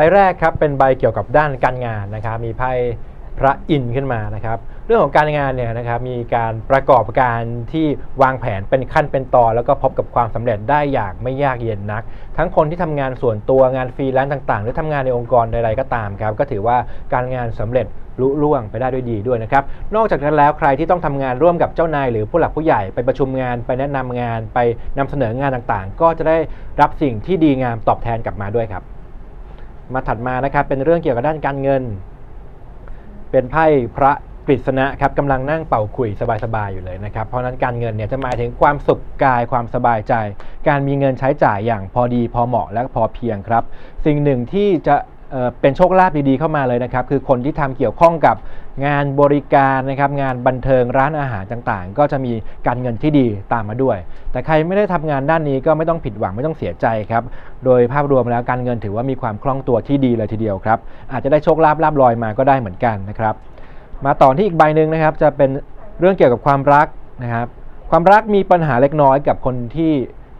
บแรกครับเป็นใบเกี่ยวกับด้านการงานนะครับ มีไพ่พระอินทร์ขึ้นมานะครับ เรื่องของการงานเนี่ยนะครับมีการประกอบการที่วางแผนเป็นขั้นเป็นตอนแล้วก็พบกับความสำเร็จได้อย่างไม่ยากเย็นนัก ทั้งคนที่ทำงานส่วนตัวงานฟรีแลนซ์ต่าง ๆ หรือทำงานในองค์กรใดๆก็ตามครับก็ถือว่าการงานสำเร็จลุล่วงไปได้ด้วยดีด้วยนะครับ นอกจากนั้นแล้วใครที่ต้องทำงานร่วมกับเจ้านายหรือผู้หลักผู้ใหญ่ไปประชุมงานไปแนะนำงานไปนำเสนองานต่างๆ ก็จะได้รับสิ่งที่ดีงามตอบแทนกลับมาด้วยครับ มาถัดมานะครับเป็นเรื่องเกี่ยวกับด้านการเงิน เป็นไพ่พระกฤษณะครับกำลังนั่งเป่าขุยสบายๆอยู่เลยนะครับ เพราะนั้นการเงินเนี่ยจะหมายถึงความสุขกายความสบายใจ การมีเงินใช้จ่ายอย่างพอดีพอเหมาะและพอเพียงครับ สิ่งหนึ่งที่จะ เเป็นโชคลาภดีๆเข้ามาเลยนะครับ คือคนที่ทำเกี่ยวข้องกับงานบริการนะครับงานบันเทิงร้านอาหารต่างๆ ก็จะมีการเงินที่ดีตามมาด้วย แต่ใครไม่ได้ทำงานด้านนี้ก็ไม่ต้องผิดหวังไม่ต้องเสียใจครับโดยภาพรวมแล้วการเงินถือว่ามีความคล่องตัวที่ดีเลยทีเดียวครับอาจจะได้โชคลาภลาบลอยมาก็ได้เหมือนกันนะครับ มาต่อที่อีกใบหนึ่งนะครับ จะเป็นเรื่องเกี่ยวกับความรักนะครับ ความรักมีปัญหาเล็กน้อยกับคนที่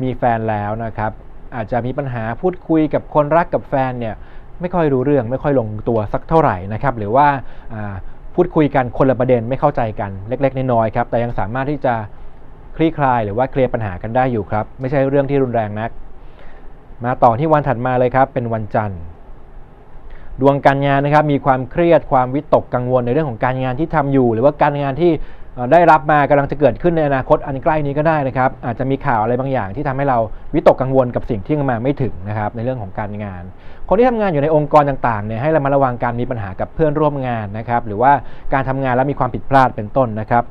มีแฟนแล้วนะครับ อาจจะมีปัญหาพูดคุยกับคนรักกับแฟนเนี่ย ไม่ค่อยรู้เรื่อง ไม่ค่อยลงตัวสักเท่าไหร่นะครับหรือว่าพูดคุยกันคนละประเด็นไม่เข้าใจกันเล็ก ๆ น้อยๆครับแต่ยังสามารถที่จะคลี่คลายหรือว่าเคลียร์ปัญหากันได้อยู่ครับ ไม่ใช่เรื่องที่รุนแรงนัก มาต่อที่วันถัดมาเลยครับ เป็นวันจันทร์ดวงการงานนะครับมีความเครียดความวิตกกังวลในเรื่องของการงานที่ทำอยู่ หรือว่าการงานที่ ได้รับมากำลังจะเกิดขึ้นในอนาคตอันใกล้นี้ก็ได้นะครับ อาจจะมีข่าวอะไรบางอย่างที่ทำให้เราวิตกกังวลกับสิ่งที่ยังมาไม่ถึงนะครับในเรื่องของการงาน คนที่ทำงานอยู่ในองค์กรต่างๆเนี่ยให้ระมัดระวังการมีปัญหากับเพื่อนร่วมงานนะครับหรือว่าการทำงานแล้วมีความผิดพลาดเป็นต้นนะครับ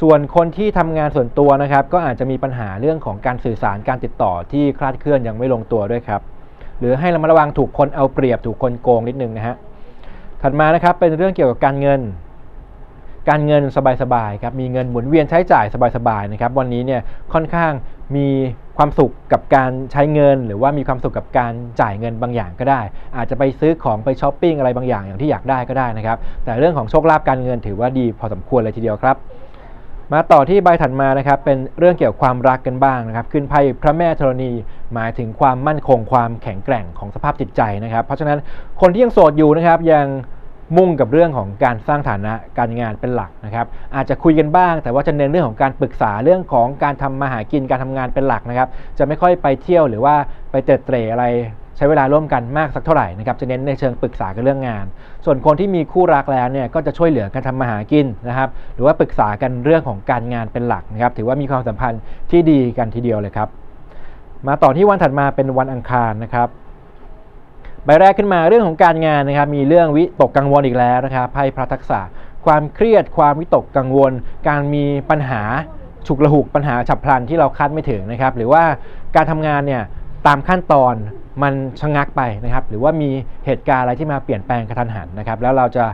ส่วนคนที่ทำงานส่วนตัวนะครับ ก็อาจจะมีปัญหาเรื่องของการสื่อสารการติดต่อที่คลาดเคลื่อนยังไม่ลงตัวด้วยครับหรือให้ระมัดระวังถูกคนเอาเปรียบถูกคนโกงนิดนึงนะฮะถัดมานะครับเป็นเรื่องเกี่ยวกับการเงิน การเงินสบายๆครับมีเงินหมุนเวียนใช้จ่ายสบายๆนะครับวันนี้เนี่ยค่อนข้างมีความสุขกับการใช้เงิน หรือว่ามีความสุขกับการจ่ายเงินบางอย่างก็ได้ อาจจะไปซื้อของไปช้อปปิ้งอะไรบางอย่างอย่างที่อยากได้ก็ได้นะครับแต่เรื่องของโชคลาภการเงินถือว่าดีพอสมควรเลยทีเดียวครับมาต่อที่ใบถัดมานะครับเป็นเรื่องเกี่ยวกับความรักกันบ้างนะครับขึ้นไพ่พระแม่ธรณีหมายถึงความมั่นคงความแข็งแกร่งของสภาพจิตใจนะครับ เพราะฉะนั้นคนที่ยังโสดอยู่นะครับยัง มุ่งกับเรื่องของการสร้างฐานะการงานเป็นหลักนะครับ อาจจะคุยกันบ้าง แต่ว่าจะเน้นเรื่องของการปรึกษาเรื่องของการทำมาหากินการทำงานเป็นหลักนะครับ จะไม่ค่อยไปเที่ยวหรือว่าไปเตะเตร่อะไรใช้เวลาร่วมกันมากสักเท่าไหร่นะครับจะเน้นในเชิงปรึกษากันเรื่องงาน ส่วนคนที่มีคู่รักแล้วเนี่ยก็จะช่วยเหลือกันทำมาหากินนะครับ หรือว่าปรึกษากันเรื่องของการงานเป็นหลักนะครับ ถือว่ามีความสัมพันธ์ที่ดีกันทีเดียวเลยครับ มาต่อที่วันถัดมาเป็นวันอังคารนะครับ ใบแรกขึ้นมาเรื่องของการงานนะครับ มีเรื่องวิตกกังวลอีกแล้วนะครับไพ่พระทักษะ ความเครียด ความวิตกกังวล การมีปัญหาฉุกละหุกปัญหาฉับพลันที่เราคาดไม่ถึงนะครับ หรือว่าการทำงานเนี่ยตามขั้นตอนมันชะงักไปนะครับ หรือว่ามีเหตุการณ์อะไรที่มาเปลี่ยนแปลงกระทันหันนะครับ แล้วเราจะ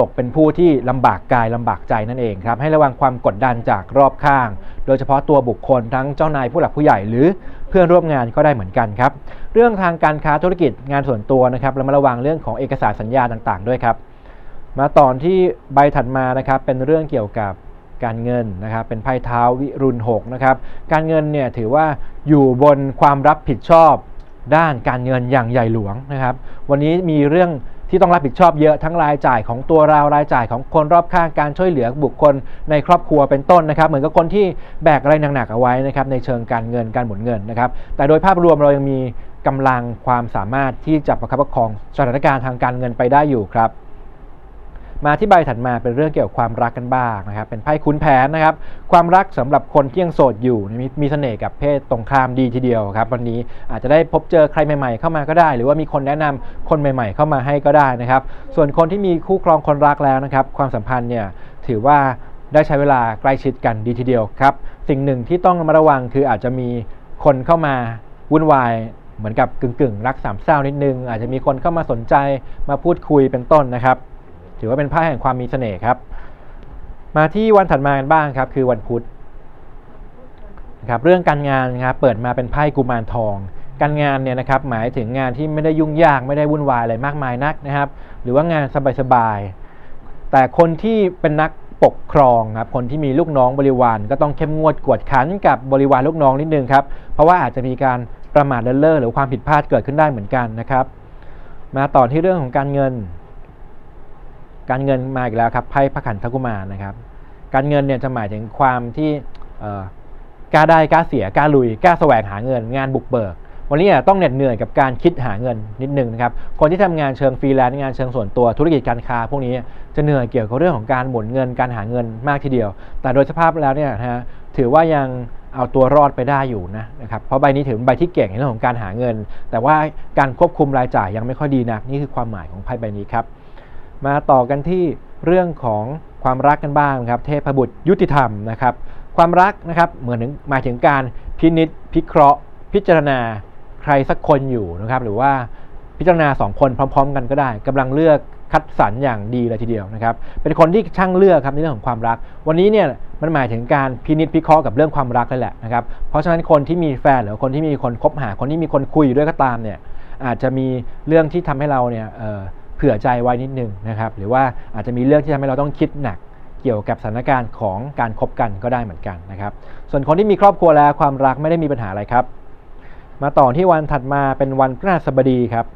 ตกเป็นผู้ที่ลำบากกายลำบากใจนั่นเองครับให้ระวังความกดดันจากรอบข้าง โดยเฉพาะตัวบุคคลทั้งเจ้านายผู้หลักผู้ใหญ่หรือ พื่อนร่วมงานก็ได้เหมือนกันครับ เรื่องทางการค้าธุรกิจงานส่วนตัวนะครับเรามาระวังเรื่องของเอกสารสัญญาต่างๆ ด้วยครับ มาตอนที่ใบถัดมานะครับเป็นเรื่องเกี่ยวกับการเงินนะครับเป็นไพ่เท้าวิรุณ6นะครับการเงินเนี่ยถือว่าอยู่บนความรับผิดชอบด้านการเงินอย่างใหญ่หลวงนะครับ วันนี้มีเรื่อง ที่ต้องรับผิดชอบเยอะทั้งรายจ่ายของตัวเรารายจ่ายของคนรอบข้างการช่วยเหลือบุคคลในครอบครัวเป็นต้นนะครับ เหมือนกับคนที่แบกอะไรหนักๆเอาไว้นะครับในเชิงการเงินการหมุนเงินนะครับ แต่โดยภาพรวมเรายังมีกำลังความสามารถที่จะประคับประคองสถานการณ์ทางการเงินไปได้อยู่ครับ มาที่ใบถัดมาเป็นเรื่องเกี่ยวกับความรักกันบ้างนะครับ เป็นไพ่คุ้นแผนนะครับ ความรักสำหรับคนที่ยังโสดอยู่มีมีเสน่ห์กับเพศตรงข้ามดีทีเดียวครับ วันนี้อาจจะได้พบเจอใครใหม่ ๆ เข้ามาก็ได้ หรือว่ามีคนแนะนำคนใหม่ ๆ เข้ามาให้ก็ได้นะครับ ส่วนคนที่มีคู่ครองคนรักแล้วนะครับ ความสัมพันธ์เนี่ยถือว่าได้ใช้เวลาใกล้ชิดกันดีทีเดียวครับ สิ่งหนึ่งที่ต้องระมัดระวังคืออาจจะมีคนเข้ามาวุ่นวายเหมือนกับกึ่งๆ รักสามเศร้านิดนึง อาจจะมีคนเข้ามาสนใจมาพูดคุยเป็นต้นนะครับ ถือว่าเป็นไพ่แห่งความมีเสน่ห์ครับ มาที่วันถัดมากันบ้างครับ คือวันพุธนะครับเรื่องการงานนะครับเปิดมาเป็นไพ่กุมารทอง การงานเนี่ยนะครับหมายถึงงานที่ไม่ได้ยุ่งยากไม่ได้วุ่นวายอะไรมากมายนักนะครับ หรือว่างานสบายๆแต่คนที่เป็นนักปกครองครับคนที่มีลูกน้องบริวารก็ต้องเข้มงวดกวดขันกับบริวารลูกน้องนิดนึงครับเพราะว่าอาจจะมีการประมาทเลินเล่อหรือความผิดพลาดเกิดขึ้นได้เหมือนกันนะครับ มาต่อที่เรื่องของการเงิน การเงินมาอีกแล้วครับไพ่พระขันธกุมารนะครับ การเงินเนี่ยจะหมายถึงความที่กล้าได้กล้าเสียกล้าลุยกล้าแสวงหาเงิน งานบุกเบิก วันนี้เนี่ยต้องเหน็ดเหนื่อยกับการคิดหาเงินนิดนึงนะครับ คนที่ทำงานเชิงฟรีแลนซ์งานเชิงส่วนตัวธุรกิจการค้า พวกนี้จะเหนื่อยเกี่ยวกับเรื่องของการหมุนเงินการหาเงินมากทีเดียว แต่โดยสภาพแล้วเนี่ยนะฮะถือว่ายังเอาตัวรอดไปได้อยู่นะนะครับ เพราะใบนี้ถือเป็นใบที่เก่งในเรื่องของการหาเงิน แต่ว่าการควบคุมรายจ่ายยังไม่ค่อยดีนักนี่คือความหมายของไพ่ใบนี้ครับ มาต่อกันที่เรื่องของความรักกันบ้างครับ เทพบุตรยุติธรรมนะครับ ความรักนะครับเหมือนถึงหมายถึงการพินิษพิเคราะห์ พิจารณาใครสักคนอยู่นะครับ หรือว่าพิจารณาสองคนพร้อม ๆ กันก็ได้กำลังเลือกคัดสรรอย่างดีเลยทีเดียวนะครับ เป็นคนที่ช่างเลือกครับในเรื่องของความรัก วันนี้เนี่ยมันหมายถึงการพินิจพิเคราะห์กับเรื่องความรักนั่นแหละนะครับ เพราะฉะนั้นคนที่มีแฟนหรือคนที่มีคนคบหาคนที่มีคนคุยด้วยก็ตามเนี่ยอาจจะมีเรื่องที่ทำให้เราเนี่ย ผื่อใจไว้นิดนึงนะครับ หรือว่าอาจจะมีเรื่องที่ทำให้เราต้องคิดหนักเกี่ยวกับสถานการณ์ของการคบกันก็ได้เหมือนกันนะครับ ส่วนคนที่มีครอบครัวแล้วความรักไม่ได้มีปัญหาอะไรครับ มาต่อที่วันถัดมาเป็นวันพฤหัสบดีครับ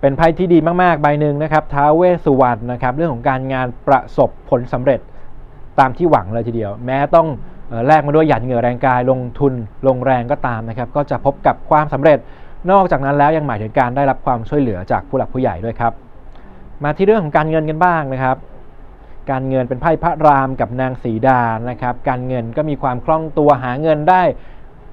เป็นไพ่ที่ดีมากๆใบหนึ่งนะครับท้าเวสุวรรณนะครับ เรื่องของการงานประสบผลสำเร็จตามที่หวังเลยทีเดียว แม้ต้องแลกมาด้วยหยาดเหงื่อแรงกายลงทุนลงแรงก็ตามนะครับ ก็จะพบกับความสำเร็จ นอกจากนั้นแล้วยังหมายถึงการได้รับความช่วยเหลือจากผู้หลักผู้ใหญ่ด้วยครับ มาที่เรื่องของการเงินกันบ้างนะครับ การเงินเป็นไพ่พระรามกับนางสีดานะครับ การเงินก็มีความคล่องตัวหาเงินได้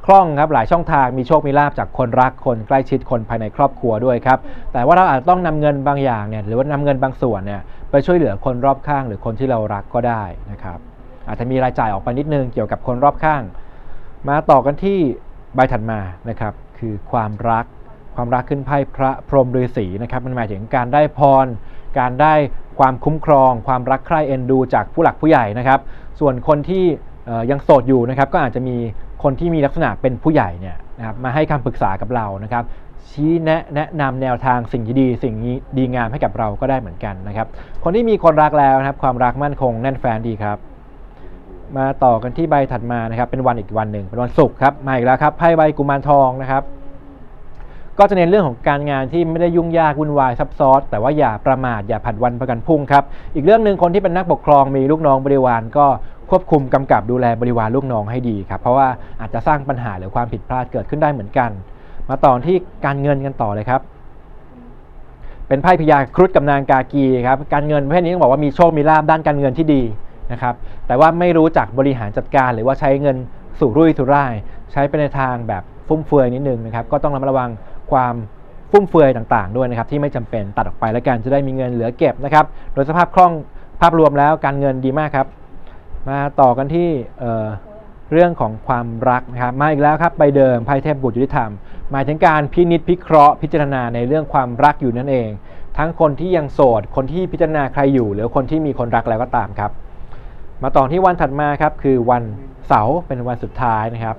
คล่องครับหลายช่องทางมีโชคมีลาบจากคนรักคนใกล้ชิดคนภายในครอบครัวด้วยครับ แต่ว่าเราอาจจะต้องนำเงินบางอย่างเนี่ยหรือว่านำเงินบางส่วนเนี่ยไปช่วยเหลือคนรอบข้าง หรือคนที่เรารักก็ได้นะครับ อาจจะมีรายจ่ายออกไปนิดนึงเกี่ยวกับคนรอบข้าง มาต่อกันที่ใบถัดมานะครับ คือความรัก ความรักขึ้นไพ่พระพรหมฤาษีนะครับมันหมายถึงการได้พร การได้ความคุ้มครอง ความรักใคร่เอ็นดู จากผู้หลักผู้ใหญ่นะครับ ส่วนคนที่ยังโสดอยู่นะครับก็อาจจะมีคนที่มีลักษณะเป็นผู้ใหญ่เนี่ยนะครับมาให้คำปรึกษากับเรานะครับชี้แนะแนะนำแนวทางสิ่งที่ดี สิ่งนี้ดีงามให้กับเราก็ได้เหมือนกันนะครับ คนที่มีคนรักแล้วนะครับ ความรักมั่นคงแน่นแฟนดีครับ มาต่อกันที่ใบถัดมานะครับ เป็นวันอีกวันหนึ่งเป็นวันศุกร์ครับมาอีกแล้วครับไพ่ใบกุมารทองนะครับ ก็จะเน้นเรื่องของการงานที่ไม่ได้ยุ่งยากวุ่นวายซับซ้อนแต่ว่าอย่าประมาทอย่าผัดวันประกันพุ่งครับอีกเรื่องหนึ่งคนที่เป็นนักปกครองมีลูกน้องบริวารก็ควบคุมกำกับดูแลบริวารลูกน้องให้ดีครับเพราะว่าอาจจะสร้างปัญหาหรือความผิดพลาดเกิดขึ้นได้เหมือนกัน มาต่อที่การเงินกันต่อเลยครับเป็นไพ่พญาครุฑกับนางกากีครับการเงินประเภทนี้ต้องบอกว่ามีโชคมีลาบด้านการเงินที่ดี นะครับแต่ว่าไม่รู้จักบริหารจัดการ หรือว่าใช้เงินสู่รุ่ยสู่ร่าย ใช้ไปในทางแบบฟุ่มเฟือยนิดนึงนะครับก็ต้องระมัดระวังความฟุ่มเฟือยต่างๆ ด้วยนะครับที่ไม่จำเป็นตัดออกไปแล้วกันจะได้มีเงินเหลือเก็บนะครับโดยสภาพคล่องภาพรวมแล้วการเงินดีมากครับ มาต่อกันที่เเรื่องของความรักนะครับมาอีกแล้วครับใบเดิมไพ่เทพบุตรยุติธรรม หมายถึงการพินิจพิเคราะห์พิจารณาในเรื่องความรักอยู่นั่นเอง ทั้งคนที่ยังโสดคนที่พิจารณาใครอยู่ หรือคนที่มีคนรักแล้วก็ตามครับ มาต่อที่วันถัดมาครับคือวันเสาร์เป็นวันสุดท้ายนะครับ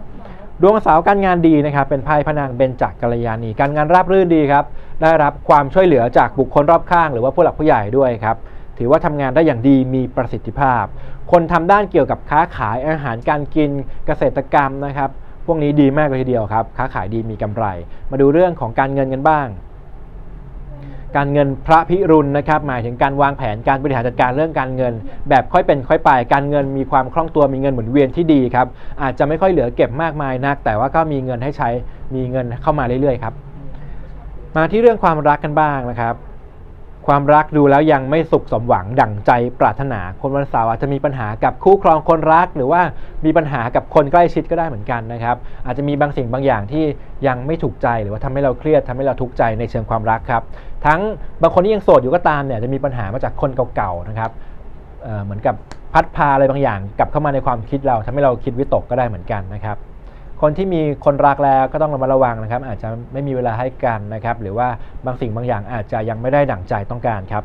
ดวงเสาร์การงานดีนะครับ เป็นไพ่พนางเบญจกัลยาณีการงานราบรื่นดีครับ ได้รับความช่วยเหลือจากบุคคลรอบข้าง หรือว่าผู้หลักผู้ใหญ่ด้วยครับถือว่าทำงานได้อย่างดีมีประสิทธิภาพ คนทำด้านเกี่ยวกับค้าขายอาหารการกินเกษตรกรรมนะครับ พวกนี้ดีมากเลยทีเดียวครับ ค้าขายดีมีกำไร มาดูเรื่องของการเงินกันบ้าง การเงินพระพิรุณนะครับหมายถึงการวางแผนการบริหารจัดการเรื่องการเงิน แบบค่อยเป็นค่อยไปการเงินมีความคล่องตัวมีเงินหมุนเวียนที่ดีครับอาจจะไม่ค่อยเหลือเก็บมากมายนัก แต่ว่าก็มีเงินให้ใช้มีเงินเข้ามาเรื่อยๆครับมาที่เรื่องความรักกันบ้างนะครับ ความรักดูแล้วยังไม่สุขสมหวังดั่งใจปรารถนาคนวันเสาร์อาจจะมีปัญหากับคู่ครองคนรัก หรือว่ามีปัญหากับคนใกล้ชิดก็ได้เหมือนกันนะครับอาจจะมีบางสิ่งบางอย่างที่ยังไม่ถูกใจหรือว่าทำให้เราเครียดทำให้เราทุกข์ใจในเชิงความรักครับ ทั้งบางคนที่ยังโสดอยู่ก็ตามเนี่ยจะมีปัญหามาจากคนเก่าๆนะครับเเหมือนกับพัดพาอะไรบางอย่างกลับเข้ามาในความคิดเราทำให้เราคิดวิตกก็ได้เหมือนกันนะครับ คนที่มีคนรักแล้วก็ต้องระมัดระวังนะครับ อาจจะไม่มีเวลาให้กันนะครับ หรือว่าบางสิ่งบางอย่างอาจจะยังไม่ได้ดั่งใจต้องการครับ